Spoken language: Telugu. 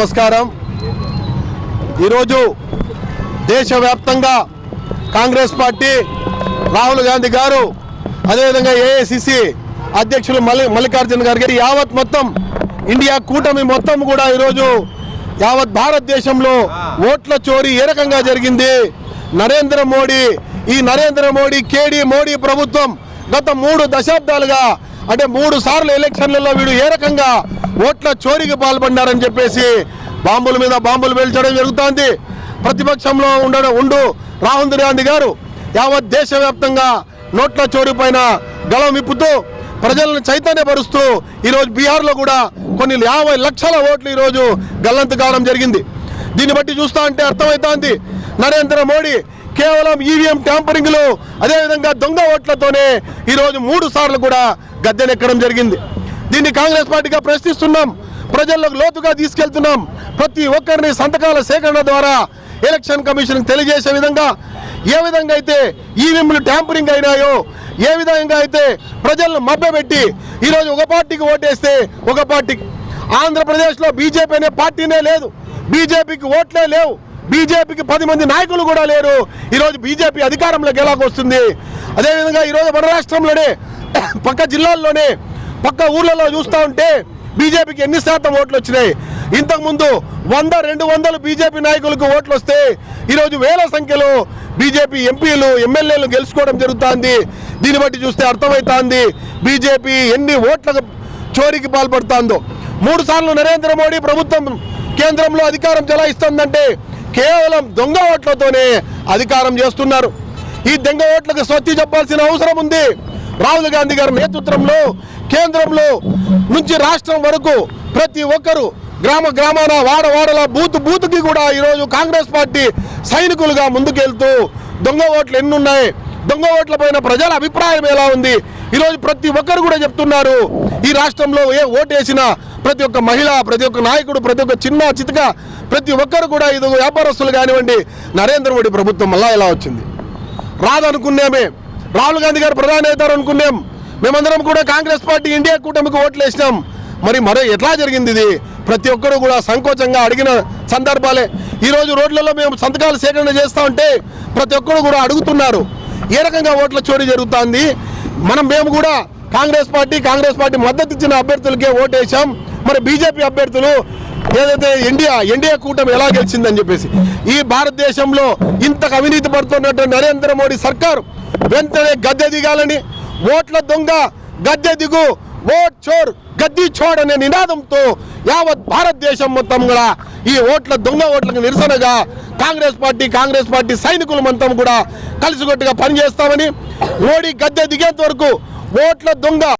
నమస్కారం. ఈరోజు దేశవ్యాప్తంగా కాంగ్రెస్ పార్టీ రాహుల్ గాంధీ గారు అదేవిధంగా ఏఐసిసి అధ్యక్షులు మల్లి మల్లికార్జున గారికి యావత్ మొత్తం ఇండియా కూటమి మొత్తం కూడా ఈరోజు యావత్ భారతదేశంలో ఓట్ల చోరీ ఏ రకంగా జరిగింది? నరేంద్ర మోడీ ఈ నరేంద్ర మోడీ కేడీ మోడీ ప్రభుత్వం గత మూడు దశాబ్దాలుగా అంటే మూడు సార్లు ఎలక్షన్లలో వీడు ఏ రకంగా ఓట్ల చోరీకి పాల్పడ్డారని చెప్పేసి బాంబుల మీద బాంబులు పేల్చడం జరుగుతోంది. ప్రతిపక్షంలో ఉండడం ఉండు రాహుల్ గాంధీ గారు యావత్ దేశవ్యాప్తంగా నోట్ల చోరీ పైన గళం విప్పుతూ ప్రజలను చైతన్యపరుస్తూ ఈరోజు బీహార్లో కూడా కొన్ని యాభై లక్షల ఓట్లు ఈరోజు గల్లంతు కావడం జరిగింది. దీన్ని బట్టి చూస్తా ఉంటే అర్థమవుతోంది నరేంద్ర మోడీ కేవలం ఈవీఎం ట్యాంపరింగ్లు అదేవిధంగా దొంగ ఓట్లతోనే ఈరోజు మూడు సార్లు కూడా గద్దెనెక్కడం జరిగింది. దీన్ని కాంగ్రెస్ పార్టీగా ప్రశ్నిస్తున్నాం. ప్రజల్లోకి లోతుగా తీసుకెళ్తున్నాం. ప్రతి ఒక్కరిని సంతకాల సేకరణ ద్వారా ఎలక్షన్ కమిషన్ తెలియజేసే విధంగా ఏ విధంగా అయితే ఈవీఎంలు ట్యాంపరింగ్ అయినాయో ఏ విధంగా అయితే ప్రజలను మభ్యపెట్టి ఈరోజు ఒక పార్టీకి ఓటేస్తే ఒక పార్టీకి ఆంధ్రప్రదేశ్లో బీజేపీ అనే పార్టీనే లేదు. బీజేపీకి ఓట్లే లేవు. బీజేపీకి పది మంది నాయకులు కూడా లేరు. ఈరోజు బీజేపీ అధికారంలోకి ఎలాగొస్తుంది అదేవిధంగా ఈరోజు మన రాష్ట్రంలోనే పక్క జిల్లాల్లోనే పక్క ఊర్లలో చూస్తూ ఉంటే బీజేపీకి ఎన్ని శాతం ఓట్లు వచ్చినాయి? ఇంతకుముందు వంద రెండు వందలు బీజేపీ నాయకులకు ఓట్లు వస్తే ఈరోజు వేల సంఖ్యలో బీజేపీ ఎంపీలు ఎమ్మెల్యేలు గెలుచుకోవడం జరుగుతోంది. దీన్ని బట్టి చూస్తే అర్థమవుతోంది బీజేపీ ఎన్ని ఓట్లకు చోరీకి పాల్పడుతోందో. మూడు సార్లు నరేంద్ర మోడీ ప్రభుత్వం కేంద్రంలో అధికారం చెలాయిస్తుందంటే కేవలం దొంగ ఓట్లతోనే అధికారం చేస్తున్నారు. ఈ దొంగ ఓట్లకు స్వస్తి చెప్పాల్సిన అవసరం ఉంది. రాహుల్ గాంధీ గారి నేతృత్వంలో కేంద్రంలో నుంచి రాష్ట్రం వరకు ప్రతి ఒక్కరు గ్రామ గ్రామాన వాడ వాడల బూత్ బూత్కి కూడా ఈరోజు కాంగ్రెస్ పార్టీ సైనికులుగా ముందుకెళ్తూ దొంగ ఓట్లు ఎన్నున్నాయి. దొంగ ఓట్ల పైన ప్రజల అభిప్రాయం ఎలా ఉంది? ఈరోజు ప్రతి ఒక్కరు కూడా చెప్తున్నారు ఈ రాష్ట్రంలో ఏ ఓటు వేసినా ప్రతి ఒక్క మహిళ ప్రతి ఒక్క నాయకుడు ప్రతి ఒక్క చిన్న చితక ప్రతి ఒక్కరు కూడా ఇది వ్యాపారస్తులు కానివ్వండి నరేంద్ర మోడీ ప్రభుత్వం మళ్ళా ఎలా వచ్చింది. రాదనుకున్నామే. రాహుల్ గాంధీ గారు ప్రధాని అవుతారు అనుకున్నాం. మేమందరం కూడా కాంగ్రెస్ పార్టీ ఇండియా కూటమికి ఓట్లు వేసినాం. మరి మరో ఎట్లా జరిగింది ఇది? ప్రతి ఒక్కరు కూడా సంకోచంగా అడిగిన సందర్భాలే. ఈరోజు రోడ్లలో మేము సంతకాలు సేకరణ చేస్తా ఉంటే ప్రతి ఒక్కరు కూడా అడుగుతున్నారు. ఏ రకంగా ఓట్ల చోరీ జరుగుతుంది? మనం మేము కూడా కాంగ్రెస్ పార్టీ కాంగ్రెస్ పార్టీ మద్దతు ఇచ్చిన అభ్యర్థులకే ఓటేశాం. మరి బీజేపీ అభ్యర్థులు ఏదైతే ఇండియా ఎన్డీఏ కూటమి ఎలా గెలిచిందని చెప్పేసి ఈ భారతదేశంలో ఇంతకు అవినీతి పడుతున్నటువంటి నరేంద్ర మోడీ సర్కారు వెంటనే గద్దె దిగాలని ఓట్ల దొంగ గద్దె దిగు ఓట్ చోర్ గద్దీ చోర్ అనే నినాదంతో యావత్ భారతదేశం మొత్తం కూడా ఈ ఓట్ల దొంగ ఓట్లకు నిరసనగా కాంగ్రెస్ పార్టీ కాంగ్రెస్ పార్టీ సైనికులు మొత్తం కూడా కలిసికట్టుగా పనిచేస్తామని మోడీ గద్దె దిగేంత వరకు ఓట్ల దొంగ